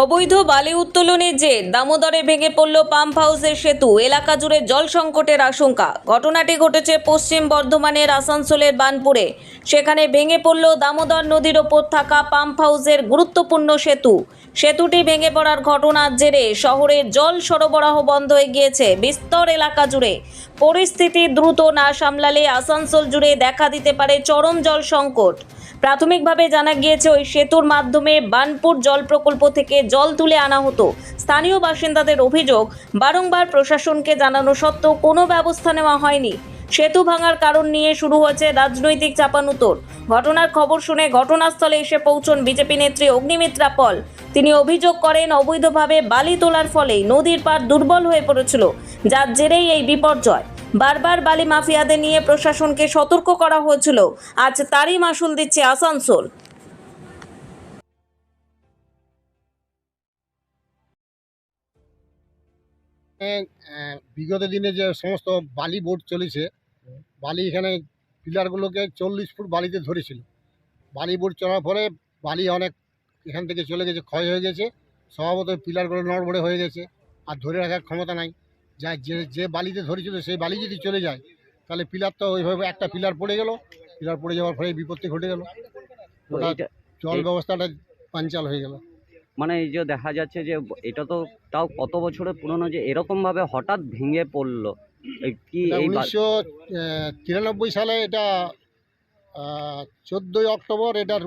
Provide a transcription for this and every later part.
অবৈধ বালি উত্তোলনের যে দামোদরে ভেঙে পড়ল পাম্প হাউসের সেতু, এলাকা জুড়ে জল সংকটের আশঙ্কা। ঘটনাটি ঘটেছে পশ্চিম বর্ধমানের আসানসোলের বানপুরে। সেখানে ভেঙে পড়ল দামোদর নদীর ওপর থাকা পাম্প হাউসের গুরুত্বপূর্ণ সেতু। সেতুটি ভেঙে পড়ার ঘটনার জেরে শহরের জল সরবরাহ বন্ধ হয়ে গিয়েছে বিস্তর এলাকা জুড়ে। পরিস্থিতি দ্রুত না সামলালে আসানসোল জুড়ে দেখা দিতে পারে চরম জল সংকট। প্রাথমিকভাবে জানা গিয়েছে, ওই সেতুর মাধ্যমে বানপুর জল প্রকল্প থেকে জল তুলে আনা হতো। স্থানীয় বাসিন্দাদের অভিযোগ, বারংবার প্রশাসনকে জানানো সত্ত্বেও কোনো ব্যবস্থা নেওয়া হয়নি। সেতু ভাঙার কারণ নিয়ে শুরু হয়েছে রাজনৈতিক চাপানুতোর। ঘটনার খবর শুনে ঘটনাস্থলে এসে পৌঁছন বিজেপি নেত্রী অগ্নিমিত্রা পল। তিনি অভিযোগ করেন, অবৈধভাবে বালি তোলার ফলেই নদীর পাড় দুর্বল হয়ে পড়েছিল, যার জেরেই এই বিপর্যয়। বারবার বালি মাফিয়াদের নিয়ে প্রশাসনকে সতর্ক করা হয়েছিল। আজ তারই মাসুল দিচ্ছে আসানসোল। বিগত দিনে যে সমস্ত বালি বোর্ড চলেছে বালি এখানে পিলারগুলোকে চল্লিশ ফুট বালিতে ধরেছিল। বালি বোর্ড চলার পরে বালি অনেক এখান থেকে চলে গেছে ক্ষয় হয়ে গেছে। স্বভাবত পিলারগুলো নড়বড়ে হয়ে গেছে আর ধরে রাখার ক্ষমতা নাই। যা যে যে বালিতে ধরেছিল সেই বালি যদি চলে যায় তাহলে পিলার তো ওইভাবে একটা পিলার পড়ে গেল। পিলার পড়ে যাওয়ার ফলে বিপত্তি ঘটে গেল। ওটা জল ব্যবস্থাটা পাঞ্চাল হয়ে গেল। মানে এই যে দেখা যাচ্ছে যে এটা তো তাও কত বছরের পুরনো যে এরকম ভাবে হঠাৎ ভেঙে পড়ল। কি এই উনিশশো তিরানব্বই সালে এটা চোদ্দোই অক্টোবর এটার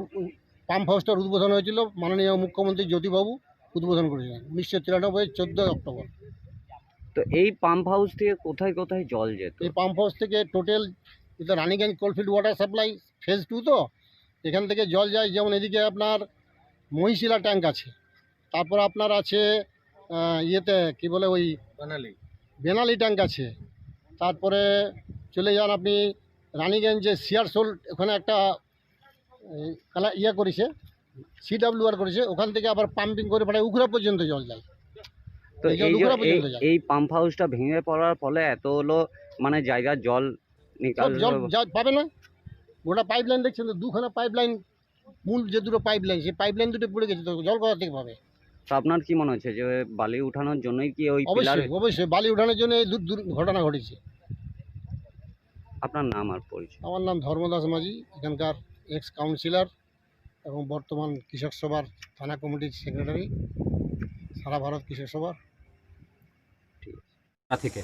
পাম্প হাউসটার উদ্বোধন হয়েছিল। মাননীয় মুখ্যমন্ত্রী জ্যোতিবাবু উদ্বোধন করেছিলেন উনিশশো তিরানব্বই চোদ্দোই অক্টোবর। তো এই পাম্প হাউস থেকে কোথায় কোথায় জল যেত? এই পাম্প হাউস থেকে টোটাল এটা Raniganj coalfield water supply phase two তো এখান থেকে জল যায়। যেমন এদিকে আপনার মহিশিলা ট্যাঙ্ক আছে। তারপর আপনার আছে ইয়েতে কি বলে ওই বেনালি। বেনালি ট্যাঙ্ক আছে। তারপরে চলে যান আপনি রানীগঞ্জে সিয়ারসোল ওখানে একটা কালা ইয়ে করেছে সিডাব্লিউআর করেছে। ওখান থেকে আবার পাম্পিং করে পাঠায় উখরা পর্যন্ত জল যায়। তো এই পাম্প হাউসটা ভেঙে পড়ার ফলে এত হলো মানে জায়গার জল জল পাবে না। গোটা পাইপ লাইন দেখছেন তো দুখানা পাইপ লাইন মূল যে দুটো পাইপ লাইন সেই পাইপ লাইন দুটো পড়ে গেছে তো জল কোথা থেকে পাবে? তো আপনার কি মনে হচ্ছে যে বালি উঠানোর জন্যই কি ওই পিলার অবশ্যই অবশ্যই বালি উঠানোর জন্য এই দূর দূর ঘটনা ঘটেছে। আপনার নাম আর পরিচয়। আমার নাম ধর্মদাস মাঝি এখানকার এক্স কাউন্সিলর এবং বর্তমান কৃষক সভার থানা কমিটির সেক্রেটারি সারা ভারত কৃষক সভার। থেকে।